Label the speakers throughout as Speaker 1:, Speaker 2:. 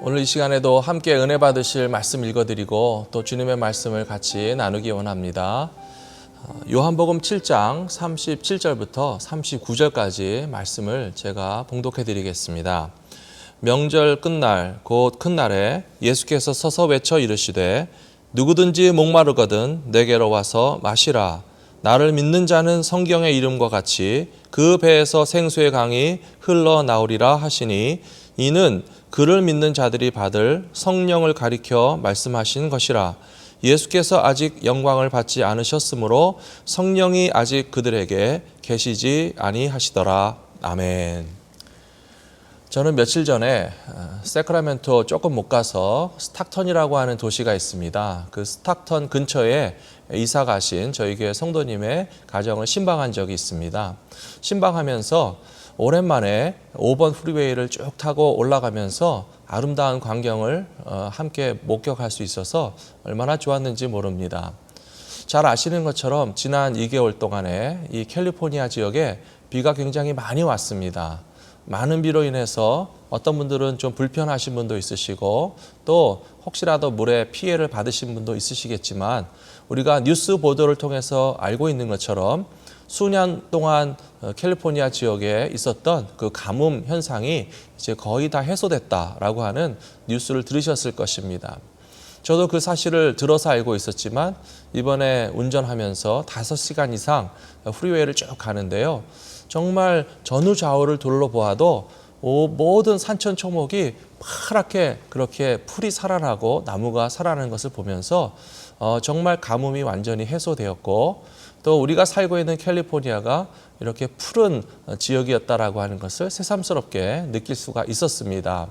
Speaker 1: 오늘 이 시간에도 함께 은혜 받으실 말씀 읽어드리고 또 주님의 말씀을 같이 나누기 원합니다. 어, 요한복음 7장 37절부터 39절까지 말씀을 제가 봉독해 드리겠습니다. 명절 끝날 곧 큰 날에 예수께서 서서 외쳐 이르시되 누구든지 목마르거든 내게로 와서 마시라 나를 믿는 자는 성경의 이름과 같이 그 배에서 생수의 강이 흘러나오리라 하시니 이는 그를 믿는 자들이 받을 성령을 가리켜 말씀하신 것이라 예수께서 아직 영광을 받지 않으셨으므로 성령이 아직 그들에게 계시지 아니하시더라 아멘. 저는 며칠 전에 어, 세크라멘토 조금 못 가서 스탁턴이라고 하는 도시가 있습니다. 그 스탁턴 근처에 이사 가신 저희 교회 성도님의 가정을 신방한 적이 있습니다. 신방하면서 오랜만에 5번 프리웨이를 쭉 타고 올라가면서 아름다운 광경을 어, 함께 목격할 수 있어서 얼마나 좋았는지 모릅니다. 잘 아시는 것처럼 지난 2개월 동안에 이 캘리포니아 지역에 비가 굉장히 많이 왔습니다. 많은 비로 인해서 어떤 분들은 좀 불편하신 분도 있으시고 또 혹시라도 물에 피해를 받으신 분도 있으시겠지만 우리가 뉴스 보도를 통해서 알고 있는 것처럼 수년 동안 어, 캘리포니아 지역에 있었던 그 가뭄 현상이 이제 거의 다 해소됐다라고 하는 뉴스를 들으셨을 것입니다. 저도 그 사실을 들어서 알고 있었지만 이번에 운전하면서 5시간 이상 프리웨이를 쭉 가는데요. 정말 전후 좌우를 둘러보아도 오, 모든 산천 초목이 파랗게 그렇게 풀이 살아나고 나무가 살아나는 것을 보면서 어, 정말 가뭄이 완전히 해소되었고 또 우리가 살고 있는 캘리포니아가 이렇게 푸른 지역이었다라고 하는 것을 새삼스럽게 느낄 수가 있었습니다.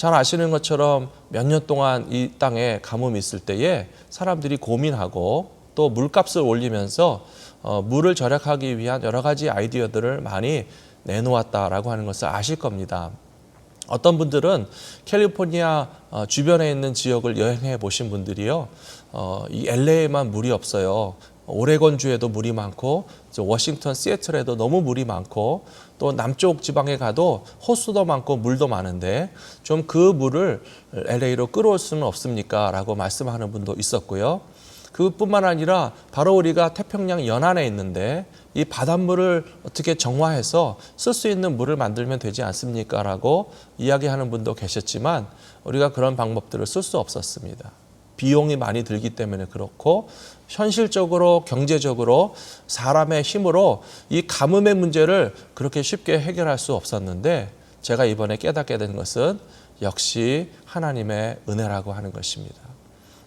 Speaker 1: 잘 아시는 것처럼 몇 년 동안 이 땅에 가뭄이 있을 때에 사람들이 고민하고 또 물값을 올리면서 어, 물을 절약하기 위한 여러 가지 아이디어들을 많이 내놓았다라고 하는 것을 아실 겁니다. 어떤 분들은 캘리포니아 어, 주변에 있는 지역을 여행해 보신 분들이요, 어, 이 LA에만 물이 없어요. 오레곤주에도 물이 많고 워싱턴 시애틀에도 너무 물이 많고 또 남쪽 지방에 가도 호수도 많고 물도 많은데 좀 그 물을 LA로 끌어올 수는 없습니까? 라고 말씀하는 분도 있었고요. 그뿐만 아니라 바로 우리가 태평양 연안에 있는데 이 바닷물을 어떻게 정화해서 쓸 수 있는 물을 만들면 되지 않습니까? 라고 이야기하는 분도 계셨지만 우리가 그런 방법들을 쓸 수 없었습니다. 비용이 많이 들기 때문에 그렇고 현실적으로 경제적으로 사람의 힘으로 이 가뭄의 문제를 그렇게 쉽게 해결할 수 없었는데 제가 이번에 깨닫게 된 것은 역시 하나님의 은혜라고 하는 것입니다.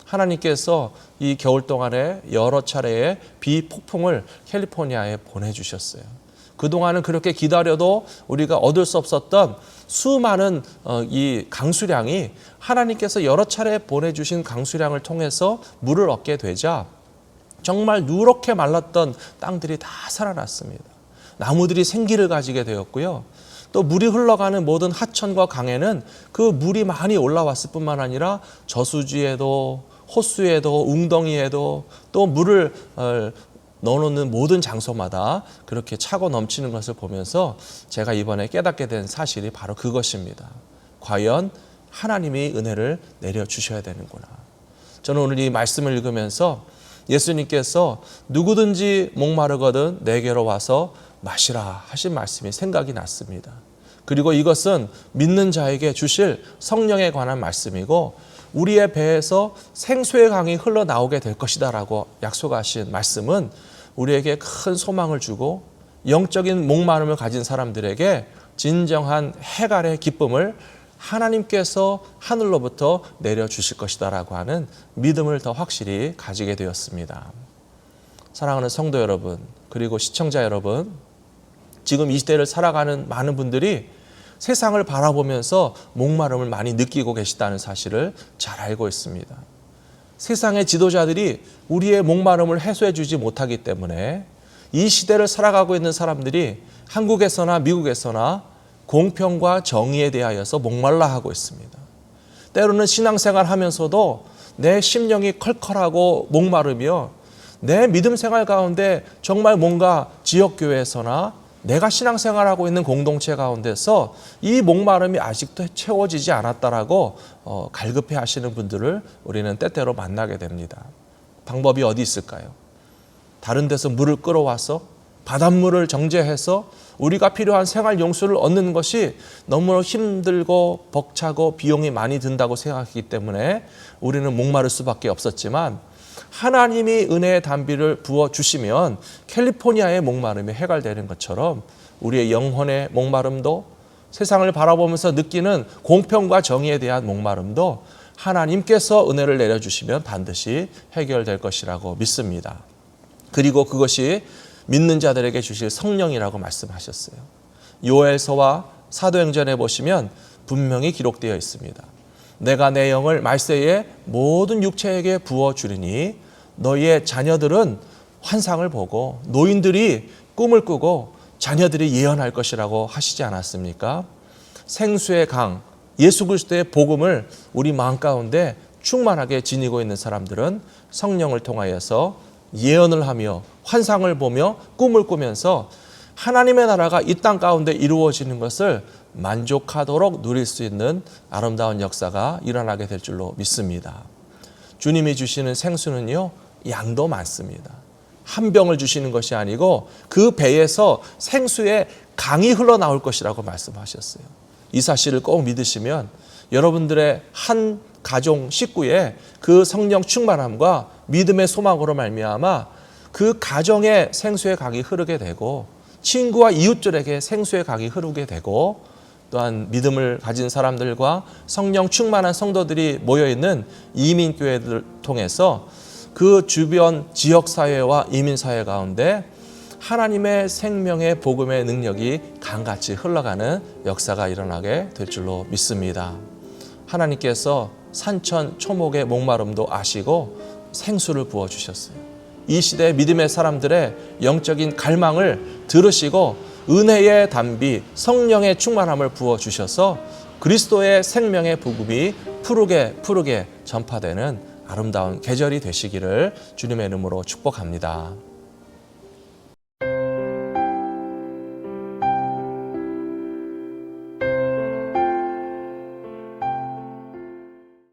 Speaker 1: 하나님께서 이 겨울 동안에 여러 차례의 비 폭풍을 캘리포니아에 보내주셨어요. 그동안은 그렇게 기다려도 우리가 얻을 수 없었던 수많은 어, 이 강수량이 하나님께서 여러 차례 보내주신 강수량을 통해서 물을 얻게 되자 정말 누렇게 말랐던 땅들이 다 살아났습니다. 나무들이 생기를 가지게 되었고요. 또 물이 흘러가는 모든 하천과 강에는 그 물이 많이 올라왔을 뿐만 아니라 저수지에도 호수에도 웅덩이에도 또 물을 어, 넣어놓는 모든 장소마다 그렇게 차고 넘치는 것을 보면서 제가 이번에 깨닫게 된 사실이 바로 그것입니다. 과연 하나님이 은혜를 내려주셔야 되는구나. 저는 오늘 이 말씀을 읽으면서 예수님께서 누구든지 목마르거든 내게로 와서 마시라 하신 말씀이 생각이 났습니다. 그리고 이것은 믿는 자에게 주실 성령에 관한 말씀이고 우리의 배에서 생수의 강이 흘러나오게 될 것이다라고 약속하신 말씀은 우리에게 큰 소망을 주고 영적인 목마름을 가진 사람들에게 진정한 해갈의 기쁨을 하나님께서 하늘로부터 내려 주실 것이다라고 하는 믿음을 더 확실히 가지게 되었습니다. 사랑하는 성도 여러분, 그리고 시청자 여러분, 지금 이 시대를 살아가는 많은 분들이 세상을 바라보면서 목마름을 많이 느끼고 계시다는 사실을 잘 알고 있습니다. 세상의 지도자들이 우리의 목마름을 해소해 주지 못하기 때문에 이 시대를 살아가고 있는 사람들이 한국에서나 미국에서나 공평과 정의에 대하여서 목말라 하고 있습니다. 때로는 신앙생활 하면서도 내 심령이 컬컬하고 목마르며 내 믿음 생활 가운데 정말 뭔가 지역교회에서나 내가 신앙생활하고 있는 공동체 가운데서 이 목마름이 아직도 채워지지 않았다라고 어, 갈급해 하시는 분들을 우리는 때때로 만나게 됩니다. 방법이 어디 있을까요? 다른 데서 물을 끌어와서 바닷물을 정제해서 우리가 필요한 생활 용수를 얻는 것이 너무 힘들고 벅차고 비용이 많이 든다고 생각하기 때문에 우리는 목마를 수밖에 없었지만 하나님이 은혜의 단비를 부어 주시면 캘리포니아의 목마름이 해결되는 것처럼 우리의 영혼의 목마름도 세상을 바라보면서 느끼는 공평과 정의에 대한 목마름도 하나님께서 은혜를 내려주시면 반드시 해결될 것이라고 믿습니다. 그리고 그것이 믿는 자들에게 주실 성령이라고 말씀하셨어요. 요엘서와 사도행전에 보시면 분명히 기록되어 있습니다. 내가 내 영을 말세에 모든 육체에게 부어 주리니 너희의 자녀들은 환상을 보고 노인들이 꿈을 꾸고 자녀들이 예언할 것이라고 하시지 않았습니까? 생수의 강 예수 그리스도의 복음을 우리 마음 가운데 충만하게 지니고 있는 사람들은 성령을 통하여서 예언을 하며 환상을 보며 꿈을 꾸면서 하나님의 나라가 이 땅 가운데 이루어지는 것을 만족하도록 누릴 수 있는 아름다운 역사가 일어나게 될 줄로 믿습니다. 주님이 주시는 생수는요, 양도 많습니다. 한 병을 주시는 것이 아니고 그 배에서 생수의 강이 흘러나올 것이라고 말씀하셨어요. 이 사실을 꼭 믿으시면 여러분들의 한 가정 식구의 그 성령 충만함과 믿음의 소망으로 말미암아 그 가정에 생수의 강이 흐르게 되고 친구와 이웃들에게 생수의 강이 흐르게 되고 또한 믿음을 가진 사람들과 성령 충만한 성도들이 모여 있는 이민 교회들 통해서 그 주변 지역 사회와 이민 사회 가운데 하나님의 생명의 복음의 능력이 강같이 흘러가는 역사가 일어나게 될 줄로 믿습니다. 하나님께서 산천 초목의 목마름도 아시고 생수를 부어 주셨어요. 이 시대 믿음의 사람들의 영적인 갈망을 들으시고 은혜의 담비, 성령의 충만함을 부어 주셔서 그리스도의 생명의 복음이 푸르게 푸르게 전파되는 아름다운 계절이 되시기를 주님의 이름으로 축복합니다.